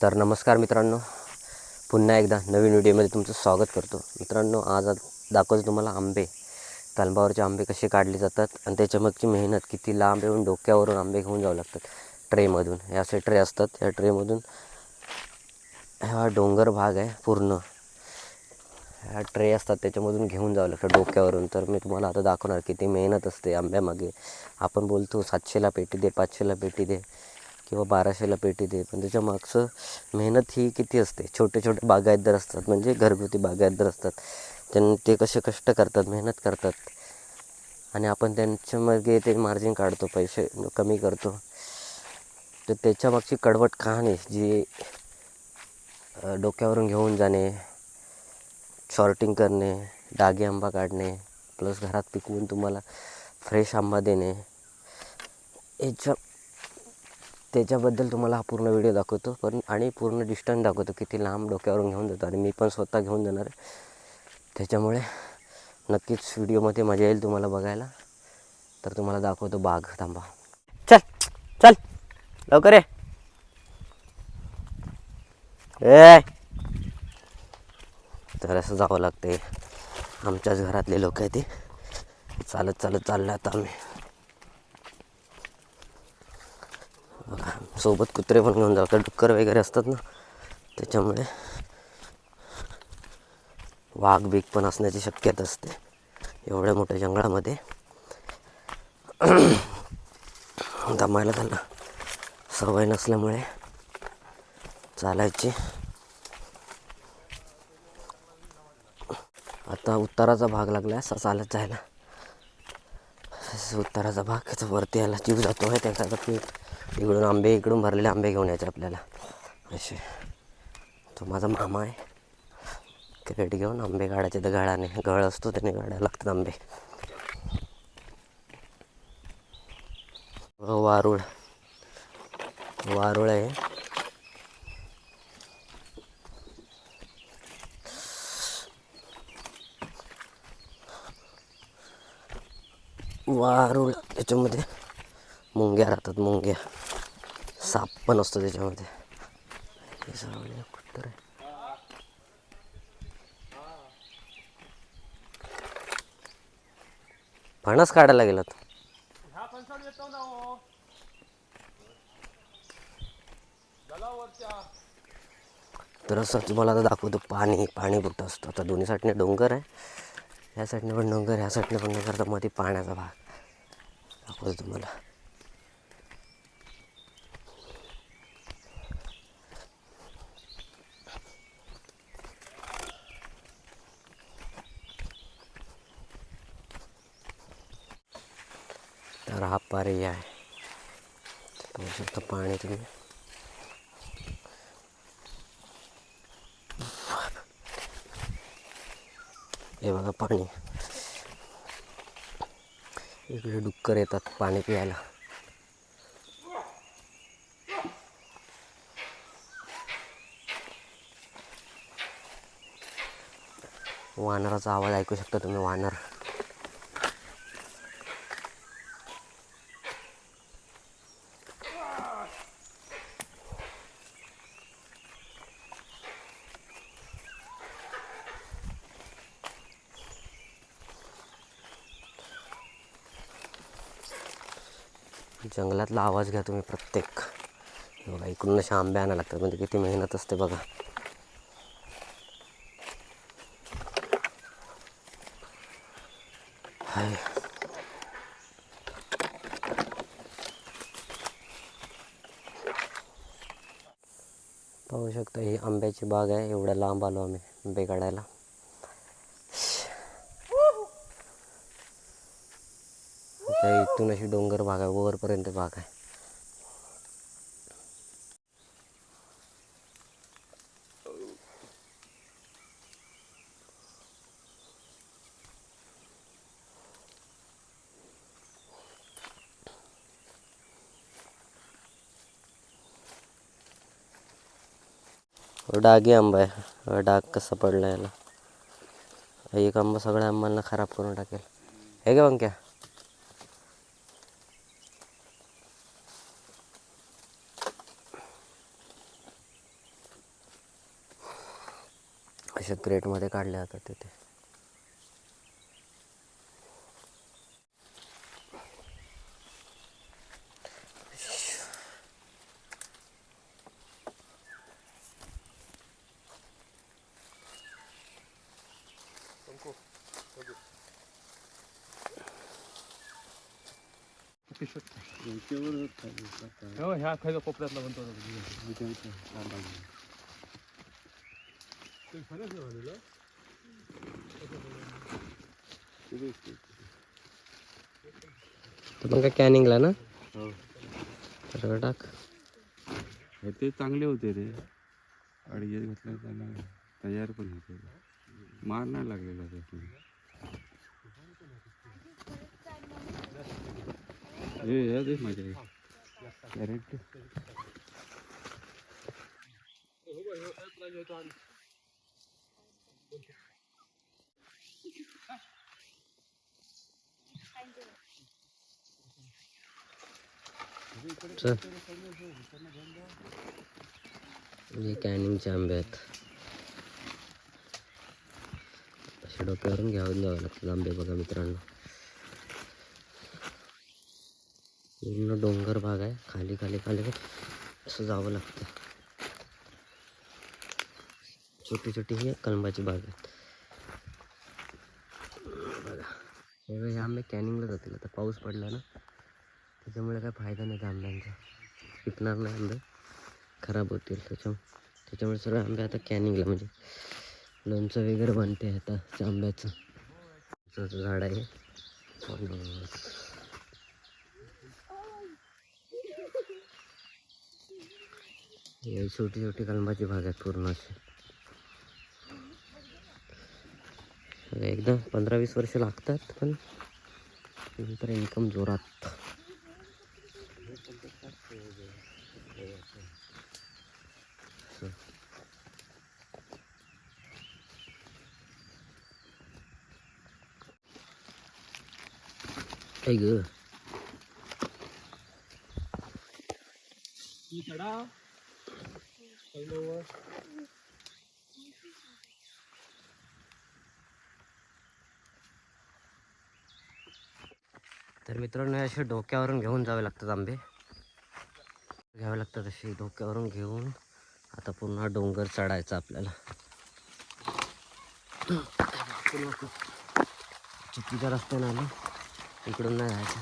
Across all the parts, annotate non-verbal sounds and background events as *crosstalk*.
तर नमस्कार मित्रांनो पुन्हा एकदा नवीन व्हिडिओमध्ये तुमचं स्वागत करतो. मित्रांनो आज दाखवतो तुम्हाला आंबे. तलबावरचे आंबे कसे काढले जातात आणि त्याच्यामागची मेहनत किती लांब येऊन डोक्यावरून आंबे घेऊन जावं लागतात. ट्रेमधून. हे असे ट्रे असतात. या ट्रेमधून हा डोंगर भाग आहे पूर्ण. ह्या ट्रे असतात त्याच्यामधून घेऊन जावं लागतं डोक्यावरून. तर मी तुम्हाला आता दाखवणार किती मेहनत असते आंब्यामागे. आपण बोलतो सातशेला पेटी दे पाचशेला पेटी दे. किंवा बाराशेला पेटी दे. पण त्याच्या मागचं मेहनत ही किती असते? छोटे छोटे बागायतदार असतात. म्हणजे घरगुती बागायतदार असतात. त्यांना ते कसे कष्ट करतात मेहनत करतात. आणि आपण त्यांच्यामागे ते मार्जिन काढतो पैसे कमी करतो. तर त्याच्यामागची कडवट कहाणी जी डोक्यावरून घेऊन जाणे शॉर्टिंग करणे डागे आंबा काढणे प्लस घरात पिकवून तुम्हाला फ्रेश आंबा देणे याच्या त्याच्याबद्दल तुम्हाला हा पूर्ण व्हिडिओ दाखवतो. पण आणि पूर्ण डिस्टन्स दाखवतो किती लांब डोक्यावरून घेऊन जातो. आणि मी पण स्वतः घेऊन जाणार आहे. त्याच्यामुळे नक्कीच व्हिडिओमध्ये मजा येईल तुम्हाला बघायला. तर तुम्हाला दाखवतो बाघ. थांबा. चल चल. लवकर ये. ए! तर असं जावं लागते आमच्याच घरातले लोक आहे ते. चालत चालत चाललं आता आम्ही बघा, सोबत कुत्रे पण घेऊन जातात. डुक्कर वगैरे असतात ना त्याच्यामुळे वाघ बीक पण असण्याची शक्यता असते एवढ्या मोठ्या जंगलामध्ये. *clears throat* दमायला त्यांना सवय नसल्यामुळे चालायची. आता उत्तराचा भाग लागला असा चालत जायला. उत्तराचा भाग त्याचा वरती यायला जीव जातो आहे त्याचा आता मी इकडून आंबे इकडून भरलेले आंबे घेऊन यायचे आपल्याला. असे. तो माझा मामा आहे. क्रेट घेऊन आंबे काढायचे. तर गळाने. गळ असतो त्याने काढायला. लागतात आंबे. वारुळ. वारुळ आहे. वारुळ. त्याच्यामध्ये मुंग्या राहतात मुंग्या. साप पण असतो त्याच्यामध्ये. हे सावली म्हणजे कुठं फणस काढायला गेलात. तर असं तुम्हाला आता दाखवतो पाणी पाणी कुठं असतं. आता दोन्ही साईडने डोंगर आहे. ह्या साईडने पण डोंगर ह्या साईडने पण डोंगर तर मध्ये पाण्याचा भाग दाखवतो तुम्हाला. तर हा पर्याय आहे. पाहू शकता पाणी तुम्ही हे बघा पाणी. इकडे डुक्कर येतात पाणी प्यायला. वानराचा आवाज ऐकू शकता तुम्ही वानर. जंगलातला आवाज घ्या तुम्ही प्रत्येक. बघा इकडून अशा आंबे आणायला लागतात. म्हणजे किती मेहनत असते बघा. हाय. पाहू शकता ही आंब्याची बाग आहे. एवढ्या लांब आलो आम्ही आंबे काढायला. त्या इथून अशी डोंगर भाग आहे वरपर्यंत भाग आहे हा डागी आंबा आहे. डाग कसा पडला याला. एक आंबा सगळ्या आंबांना खराब करून टाकेल. हे का पंक्या. अशा क्रेटमध्ये काढले जातात तिथे हो ह्या खायचा कोपऱ्यातला म्हणतो मग काय कॅनिंगला ना? सगळं टाक हे ते चांगले होते रे. अडीच घातलं त्यांना तयार पण होते. मार नाही लागलेला त्यातून हे माझ्या. हे कॅनिंगचे आंबे आहेत. अशा डोक्यावरून घ्यावून जावं लागतात आंबे बघा मित्रांनो. पूर्ण डोंगर भाग आहे. खाली खाली खाली. असं जावं लागतं. छोटी छोटी ही कलंबाची बाग आहेत बघा हे हे आंबे कॅनिंगला जातील. आता पाऊस पडला ना त्याच्यामुळे काय फायदा नाही त्या आंब्यांचा. पिकणार नाही आंबे खराब होतील त्याच्या त्याच्यामुळे सगळे आंबे आता कॅनिंगला म्हणजे लोणचं वगैरे बनते आता आंब्याचं. झाड आहे. छोटी छोटी कलमाची भाग आहेत पूर्ण अशी. सगळे एकदम पंधरा वीस वर्ष लागतात पण नंतर इन्कम जोरात. ग? ऐक ग तर मित्रांनो असे डोक्यावरून घेऊन जावे लागतात आंबे. घ्यावे लागतात असे डोक्यावरून घेऊन. आता पुन्हा डोंगर चढायचा आपल्याला. चुकीचा रस्ता नाही आलो. इकडून नाही जायचं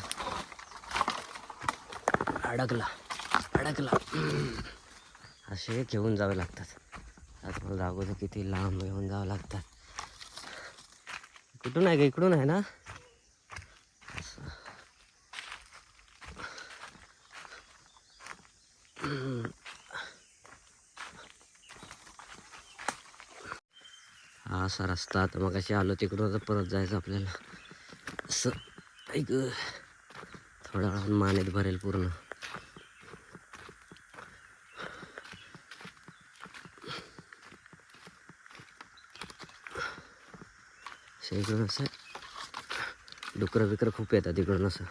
अडकला. अडकला. असे घेऊन जावे लागतात. आता मला अगोदर किती लांब घेऊन जावं लागतात. कुठून आहे का इकडून आहे ना? हा असा रस्ता आता मग अशी आलो तिकडून आता परत जायचं आपल्याला. असं ऐक. थोड्या वेळान मानेत भरेल पूर्ण. इकडून असं. डुकरं बिकरं खूप येतात इकडून असं.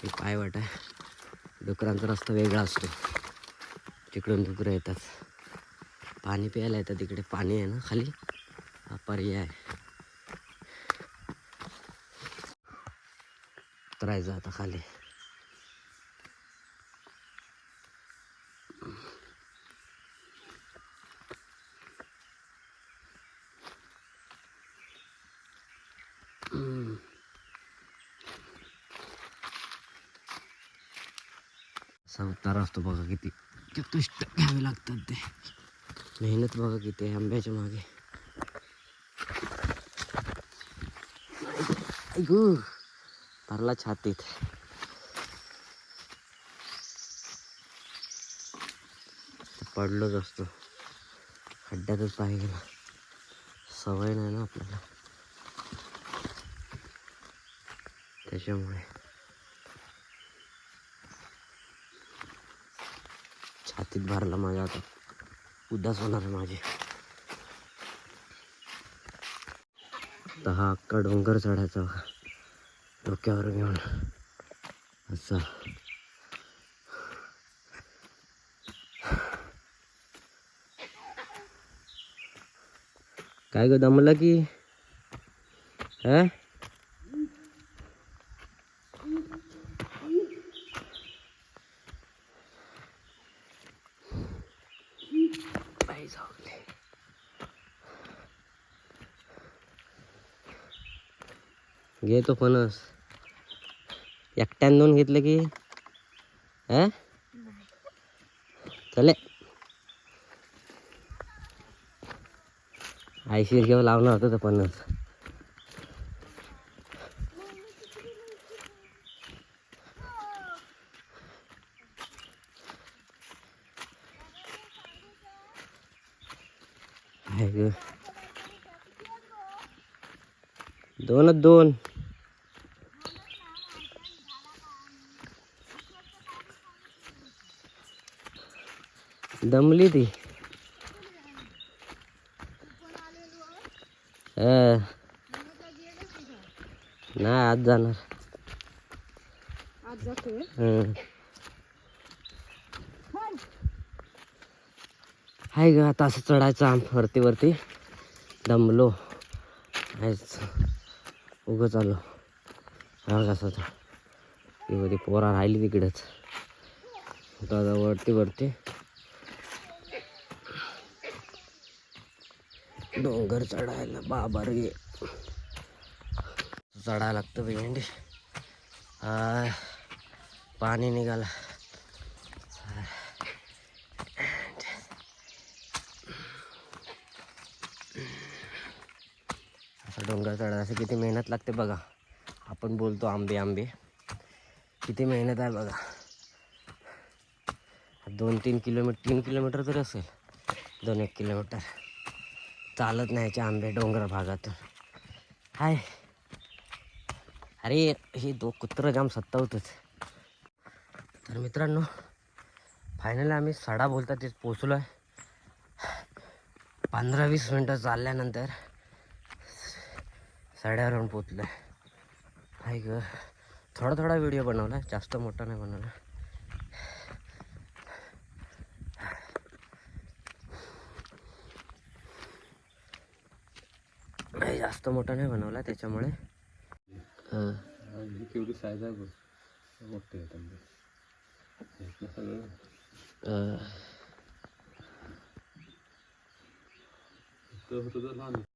पायवाट पाय वाट आहे. डुकरांचा रस्ता वेगळा असतो. तिकडून डुकरं येतात. पाणी प्यायला येतात तिकडे पाणी आहे ना खाली. हा पर्याय आहे. उतरायचं आता खाली असा उतारा असतो बघा किती किती कष्ट घ्यावे लागतात ते. मेहनत बघा किती आहे आंब्याच्या मागे. ऐकू भरला छातीत. पडलोच असतो. खड्ड्यातच पाहिजे ना सवय नाही ना आपल्याला. त्याच्यामुळे. व्यवस्थित भरला माझ्या आता उदास होणार आहे माझे. तर हा अख्खा डोंगर चढायचा. डोक्यावर घेऊन. असा. काय ग दमलं की? हा घे तो फणस. एकट्यान दोन घेतलं की हा? चले. आयशीर घेऊन लावणार होतं तर फणस. दोनच दोन. दमली ती. नाही आज जाणार. आहे ग आता असं चढायचं आम वरती वरती. दमलो. आहेच. उगं चाललो. हा कसं ती पोरा राहिली तिकडेच. वरती वरती. डोंगर चढायला बाबा रे चढायला लागतं भेंडी पाणी निघालं. असं डोंगर चढायला किती मेहनत लागते बघा. आपण बोलतो आंबे आंबे. किती मेहनत आहे बघा. दोन तीन किलोमीटर तीन किलोमीटर तरी असेल. दोन एक किलोमीटर. चालत न्यायचे आंबे डोंगर भागातून हाय. अरे हे दो कुत्रं जाम सत्तावतच. तर मित्रांनो फायनली आम्ही सडा बोलता तेच पोचलो आहे पंधरा वीस मिनटं चालल्यानंतर सड्यावरून पोचलं आहे हाय ग. थोडा थोडा व्हिडिओ बनवला जास्त मोठा नाही बनवला. नाही, जास्त मोठा नाही बनवला त्याच्यामुळे. हां. ही केवढी साईज आहे मोठे सगळं.